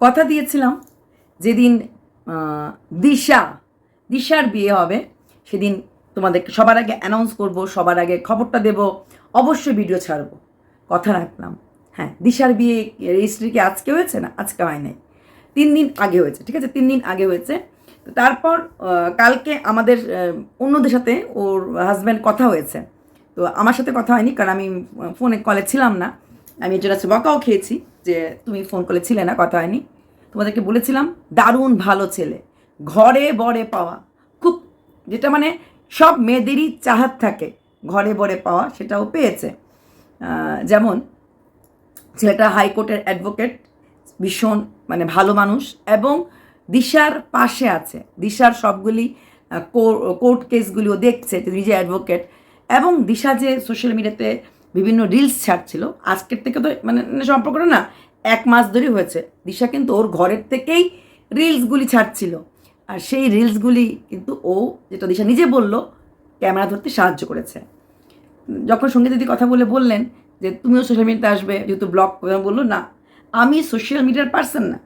কথা দিয়েছিলাম, যেদিন দিশা, দিশার বিয়ে হবে, সেদিন তোমাদেরকে সবার আগে অ্যানাউন্স করব, সবার আগে খবরটা দেব, অবশ্যই ভিডিও ছাড়বো। কথা রাখলাম। হ্যাঁ দিশার বিয়ে রেজিস্ট্রি কি আজকে হয়েছে না আজকে হয় নাই? তিন দিন আগে হয়েছে, ঠিক আছে? তিন দিন আগে হয়েছে। তারপর কালকে আমাদের অন্যদের সাথে ওর হাজব্যান্ড কথা হয়েছে। তো আমার সাথে কথা হয়নি, কারণ আমি ফোনে কলে ছিলাম না। আমি এর জন্য বকাও খেয়েছি। যে তুমি ফোন কলে ছিলে না, কথা হয়নি। তোমাদেরকে বলেছিলাম, দারুণ ভালো ছেলে, ঘরে বরে পাওয়া। খুব, যেটা মানে সব মেয়েদেরই চাহাত থাকে, ঘরে বরে পাওয়া, সেটাও পেয়েছে। যেমন ছেলেটা হাইকোর্টের অ্যাডভোকেট ভীষণ মানে ভালো মানুষ এবং দিশার পাশে আছে। দিশার সবগুলি কোর্ট কেসগুলিও দেখছে নিজে অ্যাডভোকেট এবং দিশা যে সোশ্যাল মিডিয়াতে বিভিন্ন রিলস ছাড়ছিল। আজকের থেকে তো মানে সম্পর্কটা না, এক মাস ধরেই হয়েছে। দিশা কিন্তু ওর ঘরের থেকেই রিলসগুলি ছাড়ছিল। আর সেই রিলসগুলি কিন্তু ও, যেটা দিশা নিজে বলল, ক্যামেরা ধরতে সাহায্য করেছে। যখন সংগীত দিদি কথা বলে বললেন যে, তুমিও সোশ্যাল মিডিয়াতে আসবে, যেহেতু ব্লগ বলল, না, আমি সোশ্যাল মিডিয়ার পার্সন না।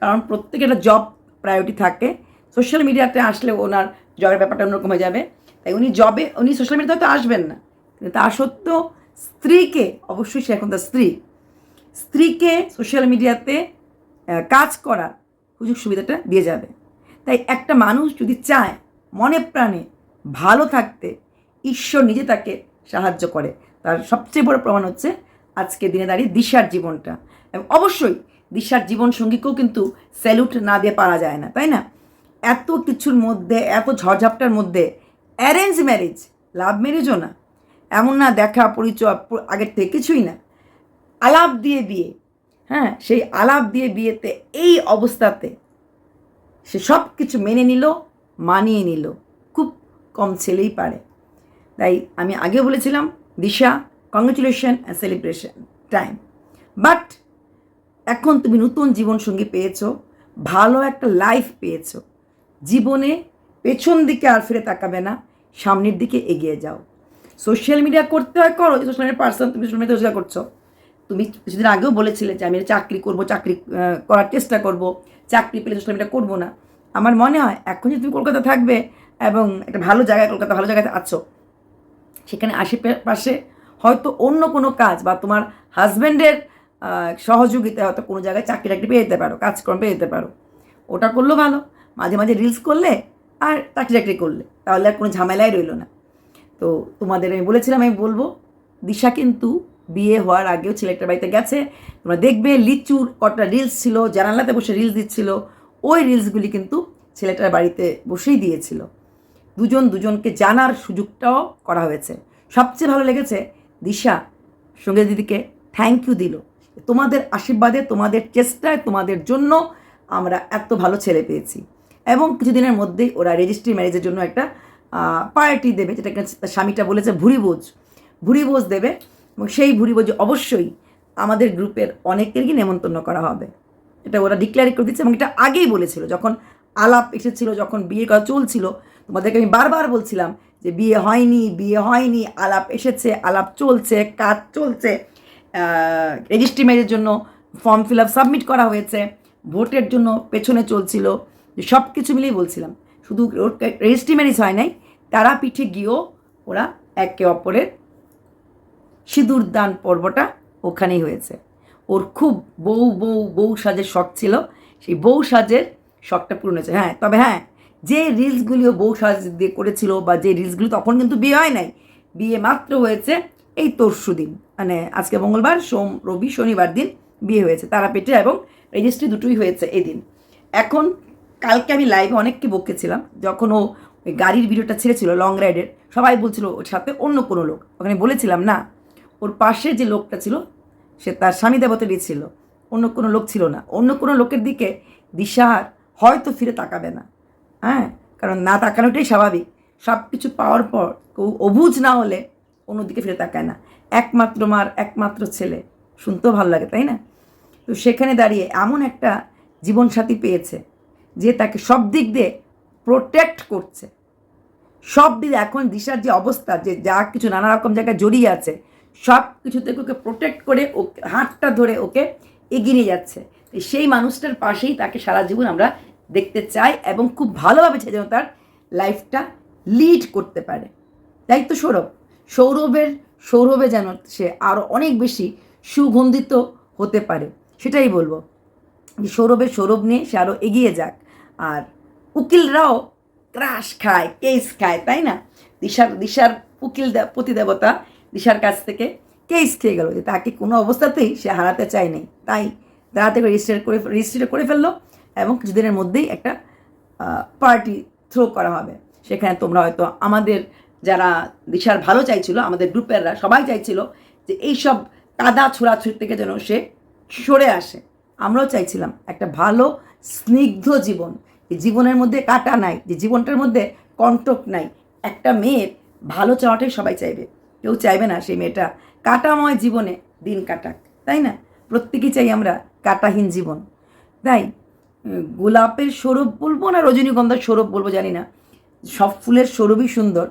কারণ প্রত্যেকের একটা জব প্রায়োরিটি থাকে সোশ্যাল মিডিয়াতে আসলে ওনার জবের ব্যাপারটা অন্যরকম হয়ে যাবে। তাই উনি জবে উনি সোশ্যাল মিডিয়াতে হয়তো আসবেন না। কিন্তু তা সত্ত্বেও স্ত্রীকে, অবশ্যই সে এখন তার স্ত্রী, স্ত্রীকে সোশ্যাল মিডিয়াতে কাজ করার সুযোগ সুবিধাটা দিয়ে যাবে। তাই একটা মানুষ যদি চায় মনে প্রাণে ভালো থাকতে, ঈশ্বর নিজে তাকে সাহায্য করে। তার সবচেয়ে বড় প্রমাণ হচ্ছে আজকে দিনে দাঁড়িয়ে দিশার জীবনটা। এবং অবশ্যই দিশার জীবন সঙ্গীকেও কিন্তু স্যালুট না দিয়ে পারা যায় না, তাই না? এত কিছুর মধ্যে, এত ঝড়ঝাপটার মধ্যে অ্যারেঞ্জ ম্যারেজ লাভ ম্যারেজও না। এমন না দেখা, পরিচয় আগের থেকে কিছুই না। আলাপ দিয়ে বিয়ে হ্যাঁ সেই আলাপ দিয়ে বিয়েতে এই অবস্থাতে সে সব কিছু মেনে নিল, মানিয়ে নিল। খুব কম ছেলেই পারে। তাই আমি আগে বলেছিলাম, Disha congratulation and celebration time but এখন তুমি নতুন জীবনসঙ্গী পেয়েছ, ভালো একটা লাইফ পেয়েছ। জীবনে পেছন দিকে আর ফিরে তাকাবে না, সামনের দিকে এগিয়ে যাও। সোশ্যাল মিডিয়া করতে হয়, করো। সোশ্যাল মিডিয়ার পার্সন তুমি সোশ্যাল মিডিয়া রোজগার করছ। তুমি কিছুদিন আগেও বলেছিলে যে আমি চাকরি করব, চাকরি করার চেষ্টা করব। চাকরি পেলে সোশ্যাল মিডিয়া করব না। আমার মনে হয়, এখন যদি তুমি কলকাতা থাকবে এবং একটা ভালো জায়গায়, কলকাতা ভালো জায়গাতে আছো, সেখানে আশেপাশে হয়তো অন্য কোনো কাজ বা তোমার হাজব্যান্ডের সহযোগিতায় হয়তো কোনো জায়গায় চাকরি টাকরি পেয়ে যেতে পারো, কাজকর্ম পেয়ে যেতে পারো। ওটা করলেও ভালো। মাঝে মাঝে রিলস করলে আর চাকরি টাকরি করলে। তাহলে আর কোনো ঝামেলাই রইল না। তো তোমাদের আমি বলেছিলাম, আমি বলব, দিশা কিন্তু বিয়ে হওয়ার আগেও ছেলেটার বাড়িতে গেছে। তোমরা দেখবে লিচুর কটা রিলস ছিল, জানালাতে বসে রিলস দিচ্ছিল, ওই রিলসগুলি কিন্তু ছেলেটার বাড়িতে বসেই দিয়েছিল। দুজন দুজনকে জানার সুযোগটাও করা হয়েছে। সবচেয়ে ভালো লেগেছে, দিশা সঙ্গে দিদিকে থ্যাংক ইউ দিল। তোমাদের আশীর্বাদে, তোমাদের চেষ্টায়, তোমাদের জন্য আমরা এত ভালো ছেলে পেয়েছি। এবং কিছুদিনের মধ্যেই ওরা রেজিস্ট্রি ম্যারেজের জন্য একটা পার্টি দেবে, যেটা কিনা তার স্বামীটা বলেছে ভুরিভোজ। ভুরিভোজ দেবে এবং সেই ভুরিভোজে অবশ্যই আমাদের গ্রুপের অনেকেরই নেমন্তন্ন করা হবে। এটা ওরা ডিক্লেয়ার করে দিচ্ছে এবং এটা আগেই বলেছিল, যখন আলাপ এসেছিল, যখন বিয়ে করা চলছিল, তোমাদেরকে আমি বারবার বলছিলাম যে বিয়ে হয়নি বিয়ে হয়নি, আলাপ এসেছে, আলাপ চলছে, কাজ চলছে রেজিস্ট্রি ম্যারেজের জন্য ফর্ম ফিল আপ সাবমিট করা হয়েছে, ভোটের জন্য পেছনে চলছিল সব কিছু মিলিয়ে বলছিলাম। শুধু রেজিস্ট্রি ম্যারেজ হয় নাই তারা পিঠে গিয়েও ওরা একে অপরের সিঁদুর দান পর্বটা ওখানেই হয়েছে। ওর খুব বউ বউ বউ সাজের শখ ছিল, সেই বউ সাজের শখটা পূরণ হয়েছে। হ্যাঁ তবে হ্যাঁ যে রিলসগুলিও বউ সাজ দিয়ে করেছিল বা যে রিলসগুলি তখন কিন্তু বিয়ে হয় নাই, বিয়ে মাত্র হয়েছে এই তরশু দিন। মানে আজকে মঙ্গলবার, সোম, রবি, শনিবার দিন বিয়ে হয়েছে, তারাপীঠে এবং রেজিস্ট্রি দুটোই হয়েছে এদিন। এখন কালকে আমি লাইভে অনেককে বকেছিলাম, যখন ও ওই গাড়ির ভিডিওটা ছেড়েছিল লং রাইডের সবাই বলছিল ওর সাথে অন্য কোনো লোক। ওখানে বলেছিলাম, না, ওর পাশে যে লোকটা ছিল, সে তার স্বামী দেবতারই ছিল, অন্য কোনো লোক ছিল না। অন্য কোনো লোকের দিকে দিশার হয়তো ফিরে তাকাবে না। হ্যাঁ কারণ না তাকানোটাই স্বাভাবিক। সব কিছু পাওয়ার পর কেউ অবুজ না হলে অন্যদিকে ফিরে তাকায় না। একমাত্র মার, একমাত্র ছেলে। শুনতেও ভালো লাগে, তাই না? তো সেখানে দাঁড়িয়ে এমন একটা জীবনসাথী পেয়েছে। যে তাকে সব দিক দিয়ে প্রোটেক্ট করছে। সব দিক এখন দিশার যে অবস্থা, যে যা কিছু নানা রকম জায়গায় জড়িয়ে আছে, সব কিছু থেকে ওকে প্রোটেক্ট করে ওকে হাতটা ধরে ওকে এগিয়ে নিয়ে যাচ্ছে সেই মানুষটার পাশেই তাকে সারা জীবন আমরা দেখতে চাই এবং খুব ভালোভাবে সে যেন তার লাইফটা লিড করতে পারে। তাই তো সৌরভ? সৌরভের, সৌরভে যেন সে আরও অনেক বেশি সুগন্ধিত হতে পারে। সেটাই বলব। যে সৌরভের, সৌরভ নিয়ে সে আরও এগিয়ে যাক। আর উকিলরাও ক্রাশ খায়, কেস খায়, তাই না? দিশার দিশার উকিল প্রতিদেবতা দিশার কাছ থেকে কেস খেয়ে গেল যে তাকে কোনো অবস্থাতেই সে হারাতে চায়নি তাই তাড়াতাড়ি রেজিস্টার করে রেজিস্টার করে ফেলল এবং কিছুদিনের মধ্যেই একটা পার্টি থ্রো করা হবে। সেখানে তোমরা হয়তো আমাদের যারা দিশার ভালো চাইছিল, আমাদের গ্রুপেররা সবাই চাইছিল যে এইসব কাদা ছোড়াছুড়ি থেকে যেন সে সরে আসে। আমরাও চাইছিলাম একটা ভালো, স্নিগ্ধ জীবন। জীবনের মধ্যে কাটা নাই, যে জীবনটার মধ্যে কন্টক নাই, একটা মেয়ের ভালো চাওয়াটাই সবাই চাইবে। কেউ চাইবে না সেই মেয়েটা কাটাময় জীবনে দিন কাটাক, তাই না? প্রত্যেকেই চাই আমরা কাটাহীন জীবন। তাই গোলাপের সৌরভ বলব না রজনীগন্ধার সৌরভ বলব জানি না। সব ফুলের সৌরভই সুন্দর।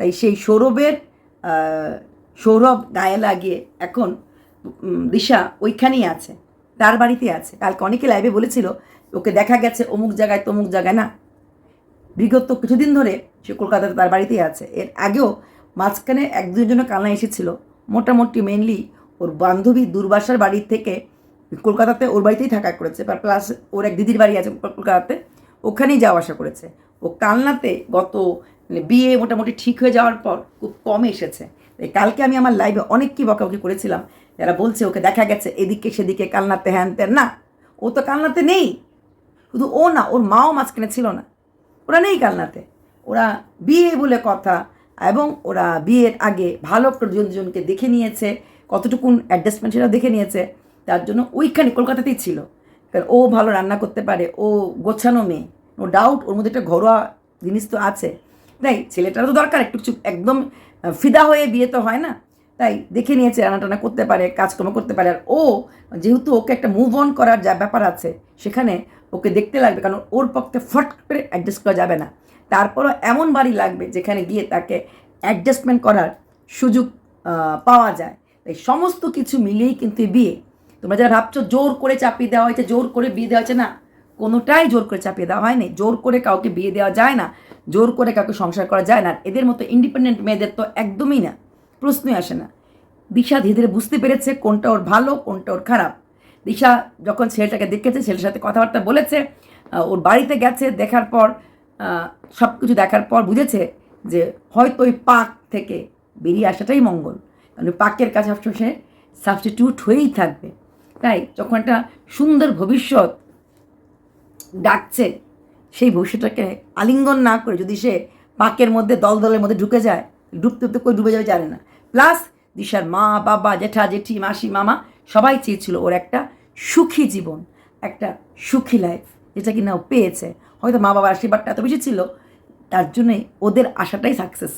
তাই সেই সৌরভের সৌরভ গায়ে লাগিয়ে এখন দিশা ওইখানেই আছে, তার বাড়িতে আছে। কালকে অনেকে লাইভে বলেছিল ওকে দেখা গেছে অমুক জায়গায় তমুক জায়গায় না। বিগত কিছুদিন ধরে সে কলকাতাতে তার বাড়িতেই আছে। এর আগেও মাঝখানে এক দুজনের কান্না এসেছিল। মোটামুটি মেনলি ওর বান্ধবী দুর্বাসার বাড়ি থেকে কলকাতাতে ওর বাড়িতেই থাকা করেছে। প্লাস ওর এক দিদির বাড়ি আছে কলকাতাতে। ওখানেই যাওয়া আসা করেছে। ও কালনাতে গত মানে বিয়ে মোটামুটি ঠিক হয়ে যাওয়ার পর খুব কম এসেছে। কালকে আমি আমার লাইভে অনেক কি বকাবকি করেছিলাম। যারা বলছে ওকে দেখা গেছে, এদিকে সেদিকে কালনাতে হ্যান ত্যান না। ও তো কালনাতে নেই। শুধু ও না, ওর মাও মাঝখানে ছিল না। ওরা নেই কালনাতে। ওরা বিয়ে বলে কথা এবং ওরা বিয়ের আগে ভালো দুজনকে দেখে নিয়েছে, কতটুকুন অ্যাডজাস্টমেন্ট সেটা দেখে নিয়েছে। তার জন্য ওইখানে কলকাতাতেই ছিল। কারণ ও ভালো রান্না করতে পারে, ও গোছানো মেয়ে। নো ডাউট ওর মধ্যে একটা ঘরোয়া জিনিস তো আছে। তাই ছেলেটারও তো দরকার, একটু কিছু একদম ফিদা হয়ে বিয়ে তো হয় না। তাই দেখে নিয়েছে রান্না টান্না করতে পারে, কাজকর্ম করতে পারে। আর ও, যেহেতু ওকে একটা মুভ অন করার যা ব্যাপার আছে, সেখানে ওকে দেখতে লাগবে, কারণ ওর পক্ষে ফট করে অ্যাডজাস্ট করা যাবে না। তারপরও এমন বাড়ি লাগবে যেখানে গিয়ে তাকে অ্যাডজাস্টমেন্ট করার সুযোগ পাওয়া যায়। তাই সমস্ত কিছু মিলিয়েই কিন্তু বিয়ে। তোমরা যারা ভাবছ জোর করে চাপিয়ে দেওয়া হয়েছে, জোর করে বিয়ে দেওয়া হয়েছে, না, কোনোটাই জোর করে চাপিয়ে দেওয়া হয়নি। জোর করে কাউকে বিয়ে দেওয়া যায় না, জোর করে কাউকে সংসার করা যায় না। এদের মতো ইন্ডিপেন্ডেন্ট মেয়েদের তো একদমই না, প্রশ্নই আসে না। দিশা ধীরে ধীরে বুঝতে পেরেছে কোনটা ওর ভালো, কোনটা ওর খারাপ। দিশা যখন ছেলেটাকে দেখেছে ছেলের সাথে কথাবার্তা বলেছে ওর বাড়িতে গেছে দেখার পর সব কিছু দেখার পর বুঝেছে যে হয়তো ওই পাক থেকে বেরিয়ে আসাটাই মঙ্গল। কারণ পাকের কাছে সবসময় সে সাবস্টিটিউট হয়েই থাকবে। তাই যখন একটা সুন্দর ভবিষ্যৎ ডাকছে, সেই ভবিষ্যৎটাকে আলিঙ্গন না করে যদি সে পাকের মধ্যে দল দলের মধ্যে ঢুকে যায় ডুবতে ডুবতে কই ডুবে যাবে, জানে না। প্লাস দিশার মা, বাবা, জেঠা, জেঠি, মাসি, মামা সবাই চেয়েছিল ওর একটা সুখী জীবন, একটা সুখী লাইফ যেটা কিনা ও পেয়েছে। হয়তো মা বাবার আশীর্বাদটা এত বেশি ছিল, তার জন্যই ওদের আশাটাই সাকসেস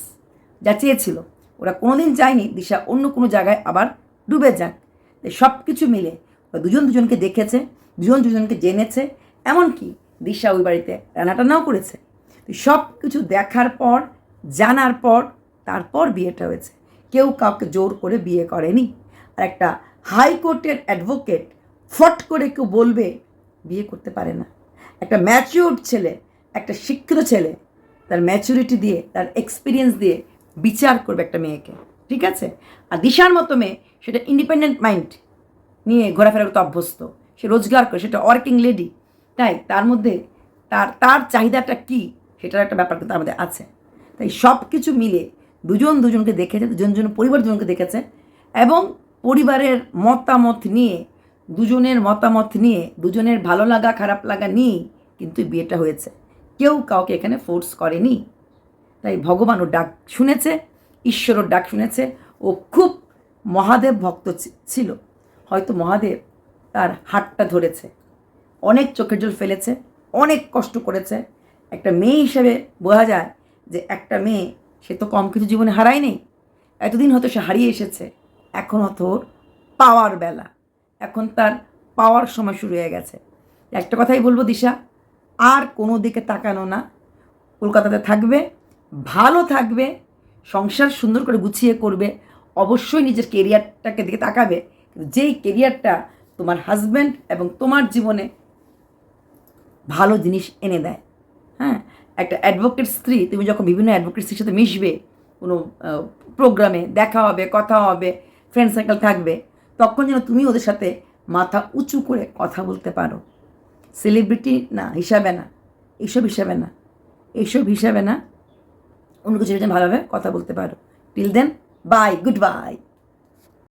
যা চেয়েছিল। ওরা কোনোদিন যায়নি, দিশা অন্য কোনো জায়গায় আবার ডুবে যাক। সব কিছু মিলে ওরা দুজন দুজনকে দেখেছে, দুজন দুজনকে জেনেছে, এমনকি দিশা ওই বাড়িতে রান্নাটানাও করেছে। সব কিছু দেখার পর, জানার পর, তারপর বিয়েটা হয়েছে। কেউ কাউকে জোর করে বিয়ে করেনি। আর একটা হাইকোর্টের অ্যাডভোকেট ফট করে কেউ বলবে, বিয়ে করতে পারে না। একটা ম্যাচিউর ছেলে, একটা শিক্ষিত ছেলে, তার ম্যাচুরিটি দিয়ে, তার এক্সপিরিয়েন্স দিয়ে বিচার করবে একটা মেয়েকে। ঠিক আছে? আর দিশার মতো মেয়ে, সেটা ইন্ডিপেন্ডেন্ট মাইন্ড নিয়ে ঘোরাফেরা করতে অভ্যস্ত। সে রোজগার করে, সেটা ওয়ার্কিং লেডি তাই তার মধ্যে তার তার চাহিদাটা কী, সেটার একটা ব্যাপার কিন্তু আমাদের আছে। তাই সব কিছু মিলে দুজন দুজনকে দেখেছে, দুজন দুজন পরিবার দুজনকে দেখেছে এবং পরিবারের মতামত নিয়ে, দুজনের মতামত নিয়ে, দুজনের ভালো লাগা, খারাপ লাগা নিয়েই কিন্তু বিয়েটা হয়েছে। কেউ কাউকে এখানে ফোর্স করেনি। তাই ভগবান ওর ডাক শুনেছে, ঈশ্বর ডাক শুনেছে। ও খুব মহাদেব ভক্ত ছিল। হয়তো মহাদেব তার হাতটা ধরেছে। অনেক চোখের জল ফেলেছে, অনেক কষ্ট করেছে। একটা মেয়ে হিসেবে বোঝা যায় যে একটা মেয়ে, সে তো কম কিছু জীবনে হারায়নি। এতদিন হয়তো সে হারিয়ে এসেছে। এখন হয়তো ওর পাওয়ার বেলা। এখন তার পাওয়ার সময় শুরু হয়ে গেছে। একটা কথাই বলব দিশা, আর কোনো দিকে তাকানো না। কলকাতাতে থাকবে, ভালো থাকবে, সংসার সুন্দর করে গুছিয়ে করবে, অবশ্যই নিজের কেরিয়ারটাকে দিকে তাকাবে। যেই কেরিয়ারটা তোমার হাজব্যান্ড এবং তোমার জীবনে ভালো জিনিস এনে দেয় হ্যাঁ? একটা অ্যাডভোকেট স্ত্রী, তুমি যখন বিভিন্ন অ্যাডভোকেট স্ত্রীর সাথে মিশবে, কোনো প্রোগ্রামে দেখা হবে, কথা হবে ফ্রেন্ড সার্কেল থাকবে, তখন যেন তুমি ওদের সাথে মাথা উঁচু করে কথা বলতে পারো। সেলিব্রিটি না, হিসাবে না এইসব হিসাবে না এইসব হিসাবে না। অন্য কিছু ভালোভাবে কথা বলতে পারো। Till then bye good bye